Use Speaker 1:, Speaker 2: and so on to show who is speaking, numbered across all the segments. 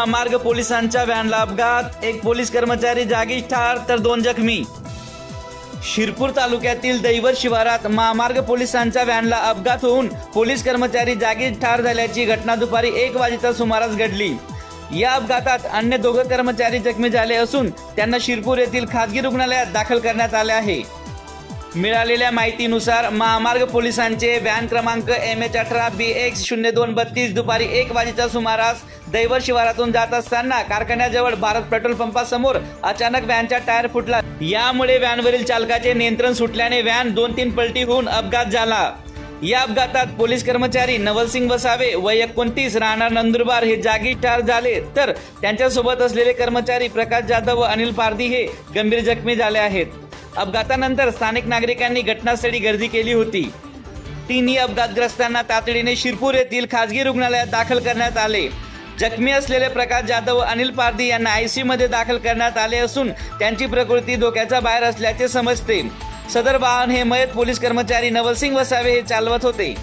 Speaker 1: महामार्ग पोलिसांच्या व्हॅनला अपघात. एक पोलीस कर्मचारी जागीच ठार तर दोन जखमी. शिरपूर तालुक्यातील दैवर शिवारात महामार्ग पोलिसांच्या व्हॅनला अपघात होऊन पोलीस कर्मचारी जागीच ठार झाल्याची घटना दुपारी एक वाजेच्या सुमारास घडली. या अपघातात अन्य दोघं कर्मचारी जखमी झाले असून त्यांना शिरपूर येथील खाजगी रुग्णालयात दाखल करण्यात आले आहे. मिळालेल्या माहितीनुसार महामार्ग पोलिसांचे व्हॅन क्रमांक एम एच अठरा बी एक्स शून्य दोन बत्तीस दुपारी एक वाजेच्या सुमारास दैवर शिवारातून जात असताना कारखान्याजवळ भारत पेट्रोल पंपासमोर अचानक व्हॅनचा टायर फुटला. यामुळे व्हॅनवरील चालकाचे नियंत्रण सुटल्याने व्हॅन दोन तीन पलटी होऊन अपघात झाला. या अपघातात पोलीस कर्मचारी नवलसिंग वसावे वय एकोणतीस राहणार नंदुरबार हे जागी ठार झाले. तर त्यांच्यासोबत असलेले कर्मचारी प्रकाश जाधव व अनिल पारधी हे गंभीर जखमी झाले आहेत. अपघातानंतर स्थानिक नागरिकांनी घटनास्थळी गर्दी केली होती. तिन्ही अपघातग्रस्तांना तातडीने शिरपूर येथील खासगी रुग्णालयात दाखल करण्यात आले. जखमी असलेले प्रकाश जाधव व अनिल पारधी यांना आयमध्ये दाखल करण्यात आले असून त्यांची प्रकृती धोक्याच्या बाहेर असल्याचे समजते. सदर वाहन हे मयत पोलीस कर्मचारी नवलसिंग वसावे हे चालवत होते.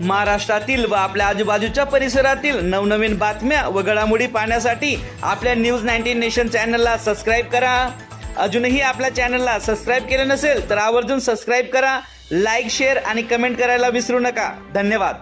Speaker 1: महाराष्ट्रातील व आपल्या आजूबाजूच्या परिसरातील नवनवीन बातम्या व घडामोडी पाहण्यासाठी आपल्या न्यूज नाईन्टीन नेशन चॅनलला सबस्क्राईब करा. अजूनही आपल्या चॅनलला सबस्क्राईब केलं नसेल तर आवर्जून सबस्क्राईब करा. लाईक शेअर आणि कमेंट करायला विसरू नका. धन्यवाद.